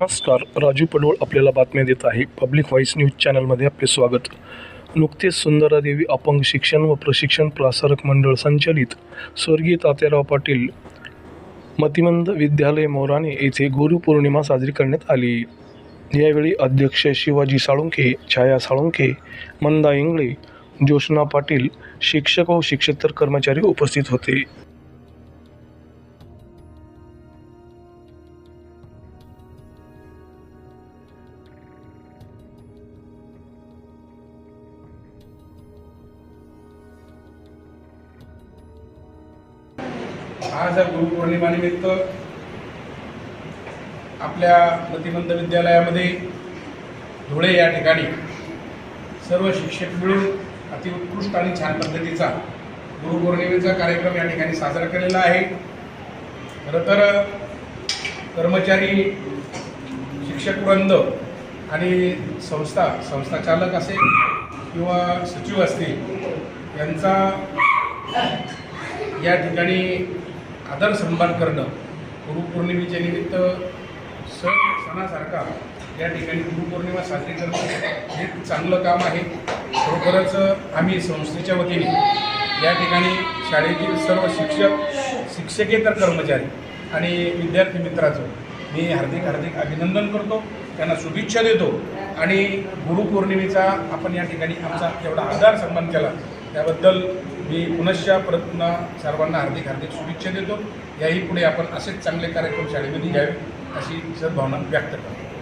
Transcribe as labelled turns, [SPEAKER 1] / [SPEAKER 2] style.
[SPEAKER 1] नमस्कार राजू पडोळ आपल्याला बातम्या देत आहे. पब्लिक व्हॉइस न्यूज चॅनलमध्ये आपले स्वागत. नुकतेच सुंदरादेवी अपंग शिक्षण व प्रशिक्षण प्रसारक मंडळ संचलित स्वर्गीय तात्याराव पाटील मतिमंद विद्यालय मोराणे येथे गुरुपौर्णिमा साजरी करण्यात आली. यावेळी अध्यक्ष शिवाजी साळुंखे छाया साळुंखे मंदा इंगळे ज्योत्ना पाटील शिक्षक व शिक्षेतर कर्मचारी उपस्थित होते.
[SPEAKER 2] आज गुरुपौर्णिमानिमित्त आपल्या प्रतिबंध विद्यालयामध्ये धुळे या ठिकाणी सर्व शिक्षक मिळून अतिउत्कृष्ट आणि छान पद्धतीचा गुरुपौर्णिमेचा कार्यक्रम या ठिकाणी साजरा केलेला आहे. खरं तर कर्मचारी शिक्षकवृंद आणि संस्था संस्था चालक असेल किंवा सचिव असतील यांचा या ठिकाणी आदर सन्मान करणं गुरुपौर्णिमेच्या निमित्त सण सणासारखा या ठिकाणी गुरुपौर्णिमा साजरी करणं हे चांगलं काम आहे. खरोखरच आम्ही संस्थेच्या वतीने या ठिकाणी शाळेतील सर्व शिक्षक शिक्षकेतर कर्मचारी आणि विद्यार्थी मित्राचं मी हार्दिक हार्दिक अभिनंदन करतो. त्यांना शुभेच्छा देतो आणि गुरुपौर्णिमेचा आपण या ठिकाणी आमचा एवढा आदार सन्मान केला. त्याबद्दल मी पुनश्च परत पुन्हा सर्वांना हार्दिक हार्दिक शुभेच्छा देतो. याही पुढे आपण असेच चांगले कार्यक्रम शाळेमध्ये घ्यावे अशी सद्भावना व्यक्त करतो.